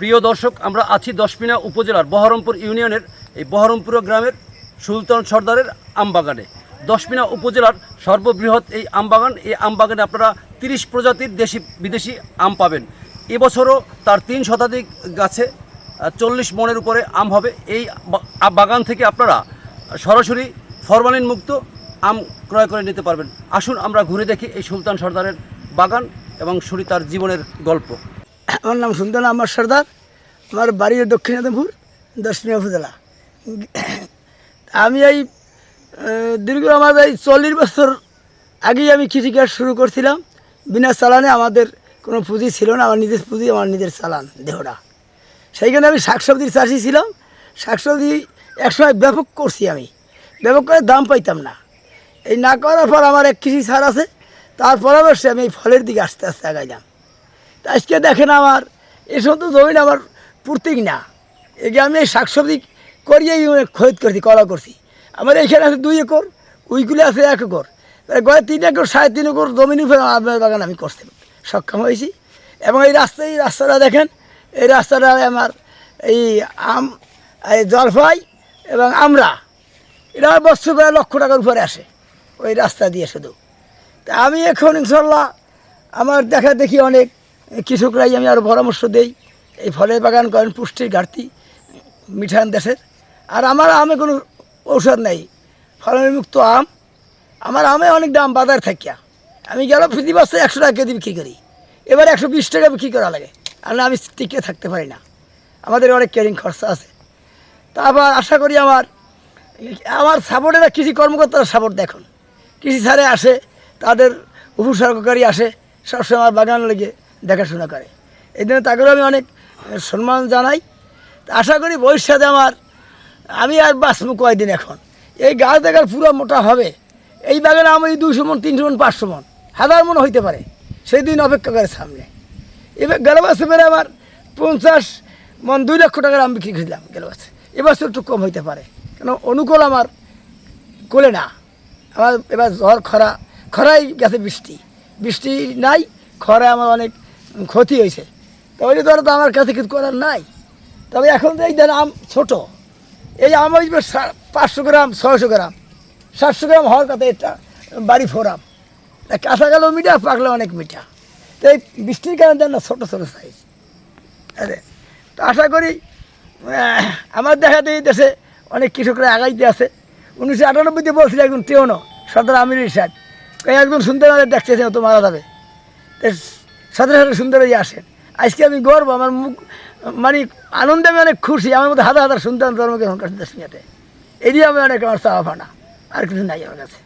প্রিয় দর্শক, আমরা আছি দশমিনা উপজেলার বহরমপুর ইউনিয়নের এই বহরমপুর গ্রামের সুলতান সর্দারের আমবাগানে। দশমিনা উপজেলার সর্ববৃহৎ এই আমবাগান, এই আমবাগানে আপনারা তিরিশ প্রজাতির দেশি বিদেশি আম পাবেন। এবছরও তার তিন শতাধিক গাছে চল্লিশ মনের উপরে আম হবে। এই বাগান থেকে আপনারা সরাসরি ফরমালিন মুক্ত আম ক্রয় করে নিতে পারবেন। আসুন আমরা ঘুরে দেখি এই সুলতান সর্দারের বাগান এবং শুনি তার জীবনের গল্প। আমার নাম সুন্দর আমার সর্দার। আমার বাড়ি দক্ষিণ আদমপুর দশমিয়া উপজেলা। আমি এই দীর্ঘ আমার এই চল্লিশ বছর আগেই আমি কৃষিকাজ শুরু করছিলাম। বিনা চালানে আমাদের কোনো পুঁজি ছিল না, আমার নিজের পুঁজি, আমার নিজের চালান, দেহটা। সেইখানে আমি শাকসবজির চাষি ছিলাম। শাকসবজি একসময় ব্যাপক করছি আমি। ব্যাপক করে দাম পাইতাম না। এই না করার পর আমার এক কৃষি সার আছে, তার পরামর্শে আমি এই ফলের দিকে আস্তে আস্তে আগাইলাম। আজকে দেখেন আমার এই সমস্ত জমিন আমার পূর্তিক না। একে আমি এই শাকসবজি করিয়েই খরিদ করছি, কলা করছি। আমার এইখানে আছে দুই একর, ওইগুলো আছে এক একর। গড়ে তিন একর, সাড়ে তিন একর জমিন উপরে আমের বাগান আমি করতে সক্ষম হয়েছি। এবং এই রাস্তা, এই রাস্তাটা দেখেন, এই রাস্তাটা আমার এই আম, এই জলপাই এবং আমরা এটা বছর প্রায় লক্ষ টাকার উপরে আসে, ওই রাস্তা দিয়ে শুধু। তা আমি এখন ইনশাল্লাহ আমার দেখা দেখি অনেক কৃষকরাই আমি আরও পরামর্শ দেই, এই ফলের বাগান করেন, পুষ্টির ঘাটতি, মিঠান দেশের। আর আমার আমে কোনো ঔষধ নেই ফলনের মুক্ত আম। আমার আমে অনেক দাম, বাজার থাকিয়া। আমি গেল প্রতি বছর একশো টাকা কেজি বিক্রি করি। এবার একশো বিশ টাকা বিক্রি করা লাগে। আর না, আমি টিকে থাকতে পারি না। আমাদের অনেক ক্যারিং খরচা আছে। তারপর আশা করি আমার আমার সাপোর্টেরা কৃষি কর্মকর্তারা সাপোর্ট দেখুন। কৃষি ছাড়ে আসে, তাদের উপসর্গকারী আসে, সবসময় আমার বাগান লেগে দেখাশোনা করে। এই জন্য তাকেও আমি অনেক সম্মান জানাই। আশা করি ভবিষ্যতে আমার, আমি আর বাঁচবো কয়দিন এখন। এই গাছ দেখার পুরো মোটা হবে। এই বাগানে আমি দুশো মন, তিনশো মন, পাঁচশো মন, হাজার মন হইতে পারে। সেই দিন অপেক্ষা করে সামনে। এবার গেল বছর বেড়ে আমার পঞ্চাশ মন, দুই লক্ষ টাকার আমি বিক্রি করেছিলাম গেল বছর। এবছর একটু কম হইতে পারে। কেন, অনুকূল আমার কোলে না। আমার এবার ঝড় খরা, খরাই গেছে বৃষ্টি। বৃষ্টি নাই, খরায় আমার অনেক ক্ষতি হয়েছে। তো ওই ধরো তো আমার কাছে কিছু করার নাই। তবে এখন তো এই দেন আম ছোটো। এই আম সা- পাঁচশো গ্রাম, ছয়শো গ্রাম। সাতশো গ্রাম হওয়ার কথা এটা, বাড়ি ফোরাম। কাঁচা গেলেও মিঠা পাকলে অনেক মিঠা। তো এই বৃষ্টির কারণে দেন না ছোটো ছোটো সাইজ আরে, তো আশা করি আমার দেখা দেখি দেশে অনেক কৃষকরা আগাইতে আছে। উনিশশো আটানব্বইতে বলছিল একজন টেওনো, সর্দার আমির সাহেব একজন সুন্দর আমাদের দেখতেছে তো মারা যাবে। সাথে সাথে সুন্দর হয়ে আসেন আজকে আমি গর্ব, আমার মুখ মানে আনন্দে আমি অনেক খুশি, আমার মধ্যে হাজার হাজার সুন্দর ধর্মকে হন কাছে দেশ মিয়াতে এই দিয়ে আমি অনেক আমার চাওয়া ফানা আর কিছু নাই আমার কাছে।